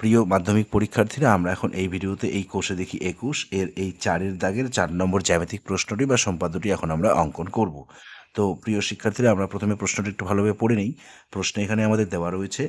প্রিয় মাধ্যমিক পরীক্ষার্থীরা, আমরা এখন এই ভিডিওতে এই কোষে দেখি একুশ, এর এই চারের দাগের চার নম্বর জ্যামিতিক প্রশ্নটি বা সম্পাদ্যটি এখন আমরা অঙ্কন করব। তো প্রিয় শিক্ষার্থীরা, আমরা প্রথমে প্রশ্নটি একটু ভালোভাবে পড়ে নিই। প্রশ্ন এখানে আমাদের দেওয়া রয়েছে,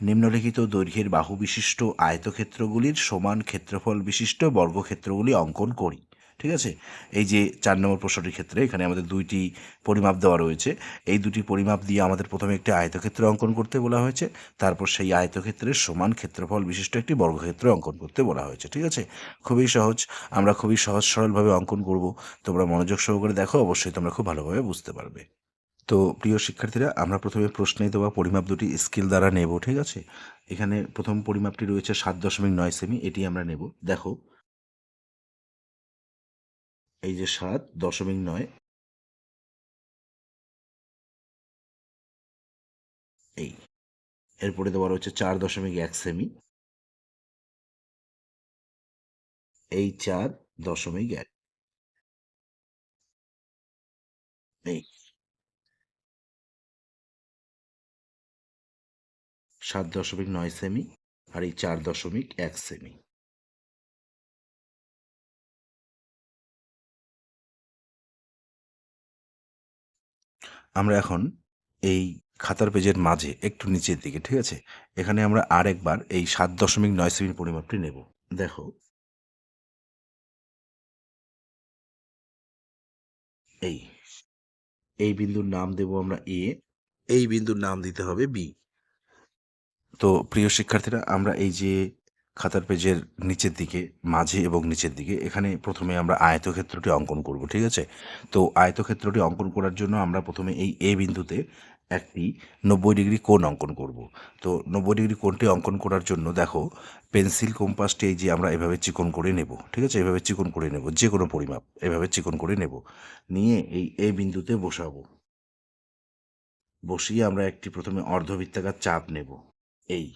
নিম্নলিখিত দৈর্ঘ্যের বাহু বিশিষ্ট আয়তক্ষেত্রগুলির সমান ক্ষেত্রফল বিশিষ্ট বর্গক্ষেত্রগুলি অঙ্কন করি। ঠিক আছে? এই যে চার নম্বর প্রশ্নটির ক্ষেত্রে এখানে আমাদের দুইটি পরিমাপ দেওয়া রয়েছে। এই দুটি পরিমাপ দিয়ে আমাদের প্রথমে একটি আয়তক্ষেত্র অঙ্কন করতে বলা হয়েছে। তারপর সেই আয়তক্ষেত্রের সমান ক্ষেত্রফল বিশিষ্ট একটি বর্গক্ষেত্র অঙ্কন করতে বলা হয়েছে, ঠিক আছে? খুবই সহজ। আমরা খুবই সহজ সরলভাবে অঙ্কন করব। তোমরা মনোযোগ সহকারে দেখো, অবশ্যই তোমরা খুব ভালোভাবে বুঝতে পারবে। তো প্রিয় শিক্ষার্থীরা, আমরা প্রথমে প্রশ্নে দেওয়া পরিমাপ দুটি স্কেল দ্বারা নেব, ঠিক আছে? এখানে প্রথম পরিমাপটি রয়েছে সাত দশমিক নয় সেমি, এটি আমরা নেব। দেখো এই যে সাত, দশমিক নয়। এই। এরপরে দেওয়া রয়েছে চার দশমিক এক সেমি। এই চার দশমিক এক। এই। সাত দশমিক নয় সেমি আর এই চার দশমিক এক সেমি। আমরা এখন এই খাতার পেজের মাঝে একটু নিচের দিকে, ঠিক আছে? এখানে আমরা আর একবার এই সাত দশমিক নয় সেমি পরিমাপটি নেব। দেখো। এই। এই বিন্দুর নাম দেব আমরা এ এই বিন্দুর নাম দিতে হবে বি তো প্রিয় শিক্ষার্থীরা, আমরা এই যে খাতার পেজের নিচের দিকে, মাঝে এবং নিচের দিকে, এখানে প্রথমে আমরা আয়তক্ষেত্রটি অঙ্কন করব, ঠিক আছে? তো আয়তক্ষেত্রটি অঙ্কন করার জন্য আমরা প্রথমে এই এ বিন্দুতে একটি নব্বই ডিগ্রি কোণ অঙ্কন করব। তো নব্বই ডিগ্রি কোণটি অঙ্কন করার জন্য দেখো, পেন্সিল কম্পাসটি এই যে আমরা এভাবে চিকন করে নেব, ঠিক আছে? এভাবে চিকন করে নেব যে কোনো পরিমাপ, এভাবে চিকন করে নেব। নিয়ে এই এ বিন্দুতে বসাবো। বসিয়ে আমরা একটি প্রথমে অর্ধবৃত্তাকার চাপ নেব, এই।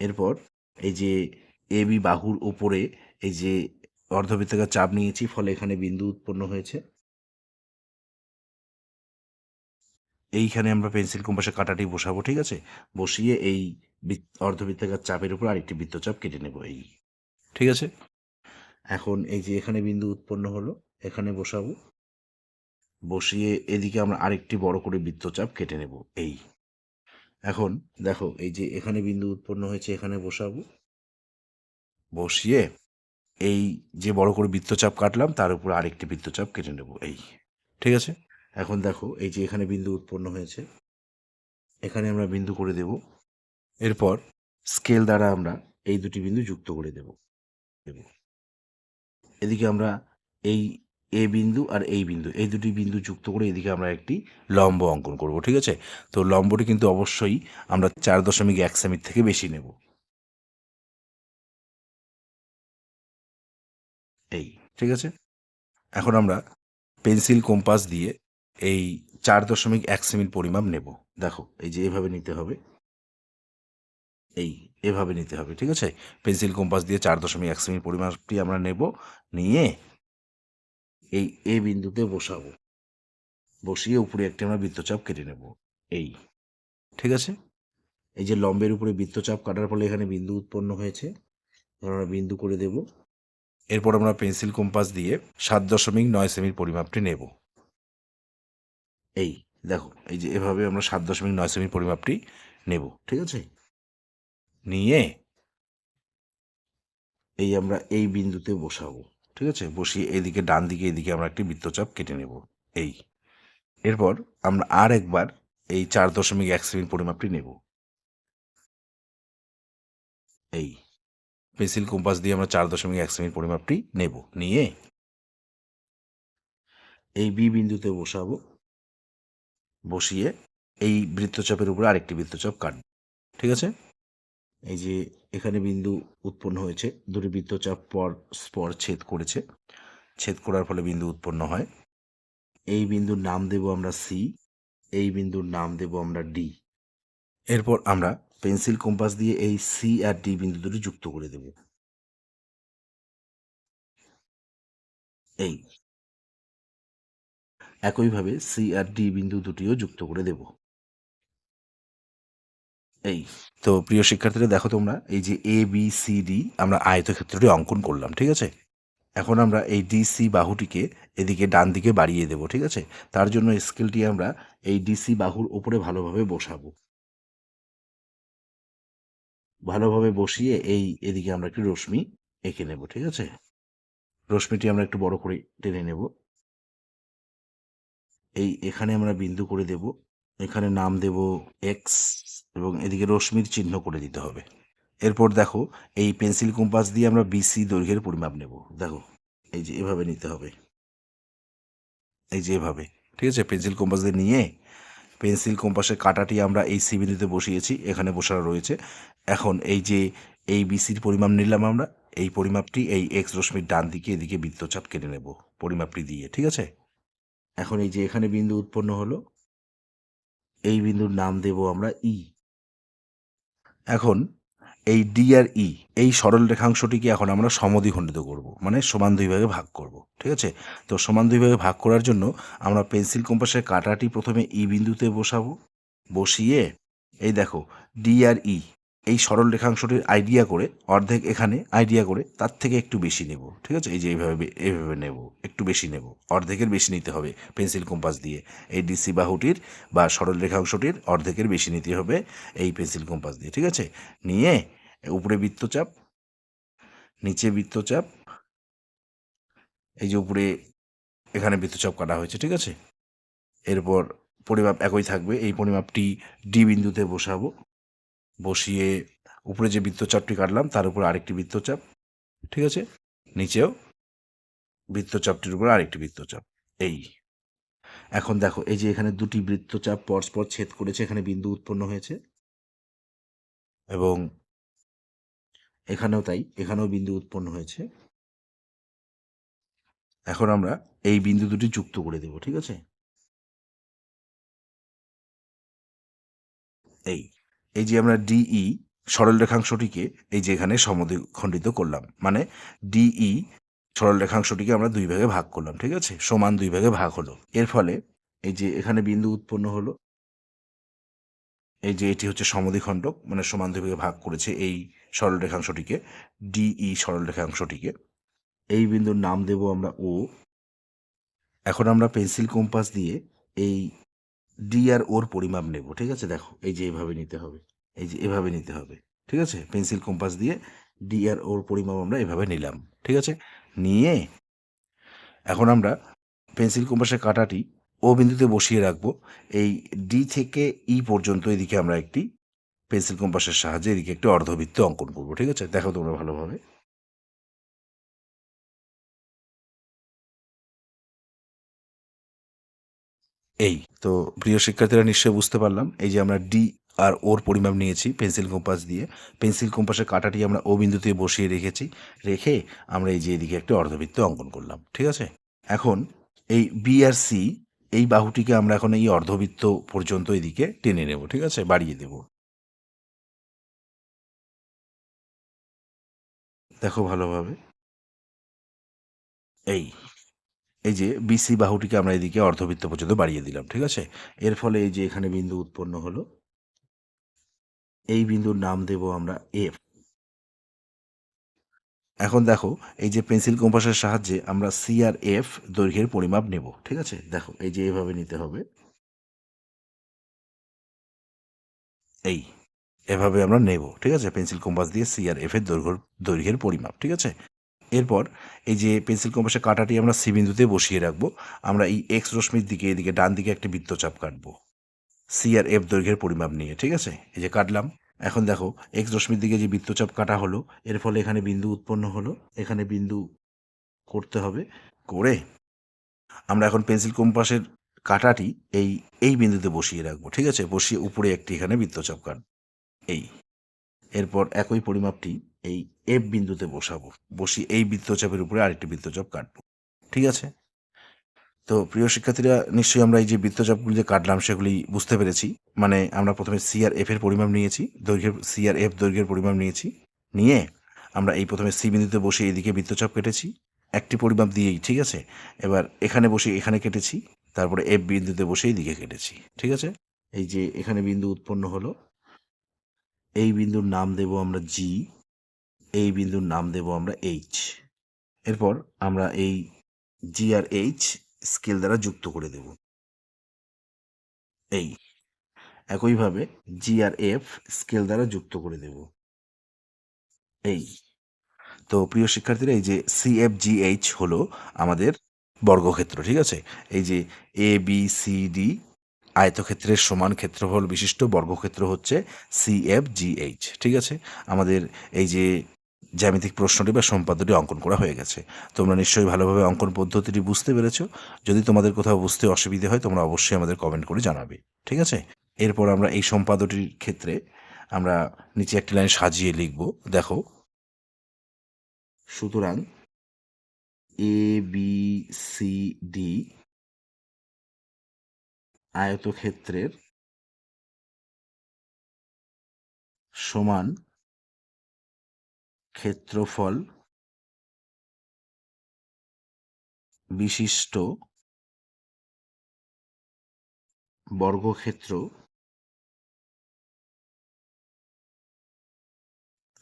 এরপর এই যে এ বি বাহুর উপরে এই যে অর্ধবৃত্তাকার চাপ নিয়েছি, ফলে এখানে বিন্দু উৎপন্ন হয়েছে। এইখানে আমরা পেন্সিল কম্পাসে কাটাটি বসাবো, ঠিক আছে? বসিয়ে এই বৃত্ত- অর্ধবৃত্তাকার চাপের উপর আরেকটি বৃত্তচাপ কেটে নেব, এই। ঠিক আছে? এখন এই যে এখানে বিন্দু উৎপন্ন হলো, এখানে বসাবো। বসিয়ে এদিকে আমরা আরেকটি বড় করে বৃত্তচাপ কেটে নেব, এই। এখন দেখো, এই যে এখানে বিন্দু উৎপন্ন হয়েছে, এখানে বসাবো। বসিয়ে এই যে বড় করে বৃত্তচাপ কাটলাম, তার উপর আরেকটি বৃত্তচাপ কেটে নেব, এই। ঠিক আছে? এখন দেখো, এই যে এখানে বিন্দু উৎপন্ন হয়েছে, এখানে আমরা বিন্দু করে দেব। এরপর স্কেল দ্বারা আমরা এই দুটি বিন্দু যুক্ত করে দেব। এদিকে আমরা এই এ বিন্দু আর এই বিন্দু, এই দুটি বিন্দু যুক্ত করে এদিকে আমরা একটি লম্ব অঙ্কন করব, ঠিক আছে? তো লম্বটি কিন্তু অবশ্যই আমরা চার দশমিক এক সেমির থেকে বেশি নেব। এই, ঠিক আছে? এখন আমরা পেন্সিল কম্পাস দিয়ে এই চার দশমিক এক সেমির পরিমাপ নেব। দেখো, এই যে এভাবে নিতে হবে। এই, এভাবে নিতে হবে, ঠিক আছে? পেন্সিল কম্পাস দিয়ে চার দশমিক এক সেমির পরিমাপটি আমরা নেব, নিয়ে এই এ বিন্দুতে বসাবো। বসিয়ে উপরে একটি আমরা বৃত্তচাপ কেটে নেব। এই। ঠিক আছে? এই যে লম্বের উপরে বৃত্তচাপ কাটার ফলে এখানে বিন্দু উৎপন্ন হয়েছে। আমরা বিন্দু করে দেব। এরপর আমরা পেন্সিল কম্পাস দিয়ে সাত দশমিক নয় সেমির পরিমাপটি নেব। এই, দেখো, এই যে এভাবে আমরা সাত দশমিক নয় সেমির পরিমাপটি নেব। ঠিক আছে? নিয়ে এই আমরা এই বিন্দুতে বসাবো। ঠিক আছে? বসিয়ে এদিকে ডান দিকে, এদিকে আমরা একটি বৃত্তচাপ কেটে নেব। এই। এরপর আমরা আর একবার এই চার দশমিক এক সেমির পরিমাপটি নেব। এই। পেন্সিল কম্পাস দিয়ে আমরা চার দশমিক এক সেমির পরিমাপটি নেব। নিয়ে এই বি বিন্দুতে বসাবো। বসিয়ে এই বৃত্তচাপের উপরে আরেকটি বৃত্তচাপ কাটব। ঠিক আছে? এই যে এখানে বিন্দু উৎপন্ন হয়েছে দুটি বৃত্তচাপ পর স্পর ছেদ করেছে। ছেদ করার ফলে বিন্দু উৎপন্ন হয়। এই বিন্দুর নাম দেব আমরা সি এই বিন্দুর নাম দেব আমরা ডি এরপর আমরা পেন্সিল কম্পাস দিয়ে এই সি আর ডি বিন্দু দুটি যুক্ত করে দেব। এই। একইভাবে সি আর ডি বিন্দু দুটিও যুক্ত করে দেব। এই, তো প্রিয় শিক্ষার্থীরা, দেখো তোমরা, এই যে এ বি সি ডি আমরা আয়তক্ষেত্রটি অঙ্কন করলাম, ঠিক আছে? এখন আমরা এই ডিসি বাহুটিকে এদিকে ডান দিকে বাড়িয়ে দেব, ঠিক আছে? তার জন্য স্কেলটি আমরা এই ডিসি বাহুর উপরে ভালোভাবে বসাবো। ভালোভাবে বসিয়ে এই এদিকে আমরা একটি রশ্মি এঁকে নেব, ঠিক আছে? রশ্মিটি আমরা একটু বড় করে টেনে নেব। এই এখানে আমরা বিন্দু করে দেব। এখানে নাম দেব এক্স এবং এদিকে রশ্মির চিহ্ন করে দিতে হবে। এরপর দেখো, এই পেন্সিল কম্পাস দিয়ে আমরা বিসি দৈর্ঘ্যের পরিমাপ নেব। দেখো, এই যে এভাবে নিতে হবে। এই যে এভাবে। ঠিক আছে, পেন্সিল কম্পাস দিয়ে নিয়ে পেন্সিল কম্পাসের কাঁটাটি আমরা এই সি বসিয়েছি, এখানে বসানো রয়েছে। এখন এই যে এই বিসির পরিমাপ নিলাম আমরা, এই পরিমাপটি এই এক্স রশ্মির ডান দিকে, এদিকে বৃত্তচাপ কেটে নেব পরিমাপটি দিয়ে, ঠিক আছে? এখন এই যে এখানে বিন্দু উৎপন্ন হলো, এই বিন্দুর নাম দেব আমরা ই এখন এই ডি আর ই এই সরল রেখাংশটিকে এখন আমরা সমদ্বিখণ্ডিত করব মানে সমান দুই ভাগে ভাগ করব, ঠিক আছে? তো সমান দুই ভাগে ভাগ করার জন্য আমরা পেন্সিল কম্পাসের কাঁটাটি প্রথমে ই বিন্দুতে বসাবো, বসিয়ে, এই দেখো ডি আর ই এই সরল রেখাংশটির আইডিয়া করে, অর্ধেক এখানে আইডিয়া করে, তার থেকে একটু বেশি নেব। ঠিক আছে? এই যে এইভাবে এইভাবে নেব, একটু বেশি নেব। অর্ধেকের বেশি নিতে হবে পেন্সিল কম্পাস দিয়ে। এই ডিসি বাহুটির বা সরল রেখাংশটির অর্ধেকের বেশি নিতে হবে এই পেন্সিল কম্পাস দিয়ে। ঠিক আছে? নিয়ে উপরে বৃত্তচাপ, নিচে বৃত্তচাপ, এই যে উপরে এখানে বৃত্তচাপ কাটা হয়েছে। ঠিক আছে? এরপর পরিমাপ একই থাকবে। এই পরিমাপটি ডি বিন্দুতে বসাবো। বসিয়ে উপরে যে বৃত্তচাপটি কাটলাম, তার উপর আরেকটি বৃত্তচাপ, ঠিক আছে? নিচেও বৃত্তচাপটির উপর আরেকটি বৃত্তচাপ, এই। এখন দেখো, এই যে এখানে দুটি বৃত্তচাপ পরস্পর ছেদ করেছে, এখানে বিন্দু উৎপন্ন হয়েছে। এবং এখানেও তাই, এখানেও বিন্দু উৎপন্ন হয়েছে। এখন আমরা এই বিন্দু দুটি যুক্ত করে দেব, ঠিক আছে? এই। এই যে আমরা ডিই সরল রেখাংশটিকে এই যে এখানে সমদ্বিখণ্ডিত করলাম মানে ডিই সরল রেখাংশটিকে আমরা দুই ভাগে ভাগ করলাম, ঠিক আছে? সমান দুই ভাগে ভাগ হলো। এর ফলে এই যে এখানে বিন্দু উৎপন্ন হলো, এই যে এটি হচ্ছে সমদ্বিখণ্ডক মানে সমান দুই ভাগে ভাগ করেছে এই সরল রেখাংশটিকে ডিই সরল রেখাংশটিকে। এই বিন্দুর নাম দেব আমরা ও এখন আমরা পেন্সিল কম্পাস দিয়ে এই ডি আর ওর পরিমাপ নেব, ঠিক আছে? দেখো, এই যে এভাবে নিতে হবে, এই যে এভাবে নিতে হবে, ঠিক আছে? পেন্সিল কম্পাস দিয়ে ডি আর ওর পরিমাপ আমরা এভাবে নিলাম, ঠিক আছে? নিয়ে এখন আমরা পেন্সিল কম্পাসের কাঁটাটি ও বিন্দুতে বসিয়ে রাখব। এই ডি থেকে ই পর্যন্ত এদিকে আমরা একটি পেন্সিল কম্পাসের সাহায্যে এদিকে একটি অর্ধবৃত্ত অঙ্কন করব, ঠিক আছে? দেখো তোমরা ভালোভাবে। এই তো প্রিয় শিক্ষার্থীরা নিশ্চয়ই বুঝতে পারলাম, এই যে আমরা ডি আর ওর পরিমাপ নিয়েছি পেন্সিল কম্পাস দিয়ে। পেন্সিল কম্পাসের কাঁটাটি আমরা ও বিন্দুতে বসিয়ে রেখেছি, রেখে আমরা এই যে এদিকে একটা অর্ধবৃত্ত অঙ্কন করলাম, ঠিক আছে? এখন এই বি আর সি, এই বাহুটিকে আমরা এখন এই অর্ধবৃত্ত পর্যন্ত এদিকে টেনে নেব, ঠিক আছে? বাড়িয়ে দেব। দেখো ভালোভাবে। এই এই যে বিসি বাহুটিকে আমরা এদিকে অর্ধবৃত্ত পর্যন্ত বাড়িয়ে দিলাম, ঠিক আছে? এর ফলে এই যে এখানে বিন্দু উৎপন্ন হলো, এই বিন্দুর নাম দেব আমরা এফ এখন দেখো, এই যে পেন্সিল কম্পাসের সাহায্যে আমরা সি আর এফ দৈর্ঘ্যের পরিমাপ নেব, ঠিক আছে? দেখো, এই যে এভাবে নিতে হবে। এই, এভাবে আমরা নেব, ঠিক আছে? পেন্সিল কম্পাস দিয়ে সি আর এফ এর দৈর্ঘ্য দৈর্ঘ্যের পরিমাপ, ঠিক আছে? এরপর এই যে পেন্সিল কম্পাসের কাঁটাটি আমরা সি বিন্দুতে বসিয়ে রাখব, আমরা এই এক্স রশ্মির দিকে, এদিকে ডান দিকে একটা বৃত্তচাপ কাটবো। সি আর এফ দৈর্ঘ্যের পরিমাপ নিয়ে, ঠিক আছে? এই যে কাটলাম। এখন দেখো এক্স রশ্মির দিকে যে বৃত্তচাপ কাটা হলো, এর ফলে এখানে বিন্দু উৎপন্ন হলো। এখানে বিন্দু করতে হবে। করে আমরা এখন পেন্সিল কম্পাসের কাটাটি এই এই বিন্দুতে বসিয়ে রাখব, ঠিক আছে? বসিয়ে উপরে একটি এখানে বৃত্তচাপ কাট এই। এরপর একই পরিমাপটি এই এফ বিন্দুতে বসাবো। বসি এই বৃত্তচাপের উপরে আরেকটি বৃত্তচাপ কাটবো। ঠিক আছে? তো প্রিয় শিক্ষার্থীরা, নিশ্চয়ই আমরা এই যে বৃত্তচাপগুলি যে কাটলাম, সেগুলি বুঝতে পেরেছি। মানে আমরা প্রথমে সি আর এফ এর পরিমাপ নিয়েছি, দৈর্ঘ্যের সি আর এফ দৈর্ঘ্যের পরিমাপ নিয়েছি। নিয়ে আমরা এই প্রথমে সি বিন্দুতে বসে এদিকে বৃত্তচাপ কেটেছি। একটি পরিমাপ দিয়েই, ঠিক আছে? এবার এখানে বসে এখানে কেটেছি, তারপরে এফ বিন্দুতে বসে এইদিকে কেটেছি। ঠিক আছে? এই যে এখানে বিন্দু উৎপন্ন হলো, এই বিন্দুর নাম দেব আমরা জি এই বিন্দুর নাম দেব আমরা এইচ এরপর আমরা এই জি আর এইচ স্কেল দ্বারা যুক্ত করে দেব। এই একইভাবে জি আর এফ স্কেল দ্বারা যুক্ত করে দেব। এই তো প্রিয় শিক্ষার্থীরা, এই যে সিএফজিএইচ হলো আমাদের বর্গক্ষেত্র, ঠিক আছে? এই যে এ বি সি ডি আয়তক্ষেত্রের সমান ক্ষেত্রফল বিশিষ্ট বর্গক্ষেত্র হচ্ছে সিএফজিএইচ ঠিক আছে? আমাদের এই যে জ্যামিতিক প্রশ্নটি বা সম্পাদ্যটি অঙ্কন করা হয়ে গেছে। তোমরা নিশ্চয়ই ভালোভাবে অঙ্কন পদ্ধতিটি বুঝতে পেরেছ। যদি তোমাদের কোথাও বুঝতে অসুবিধে হয়, তোমরা অবশ্যই আমাদের কমেন্ট করে জানাবে। ঠিক আছে? এরপর আমরা এই সম্পাদ্যটির ক্ষেত্রে আমরা নিচে একটি লাইন সাজিয়ে লিখব। দেখো। সুতরাং এ বি সি ডি আয়তক্ষেত্রের সমান ক্ষেত্রফল বিশিষ্ট বর্গক্ষেত্র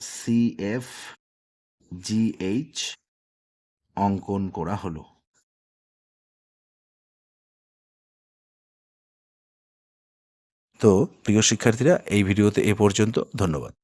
সিএফ জিএইচ অঙ্কন করা হলো। তো প্রিয় শিক্ষার্থীরা, এই ভিডিওতে এ পর্যন্ত। ধন্যবাদ।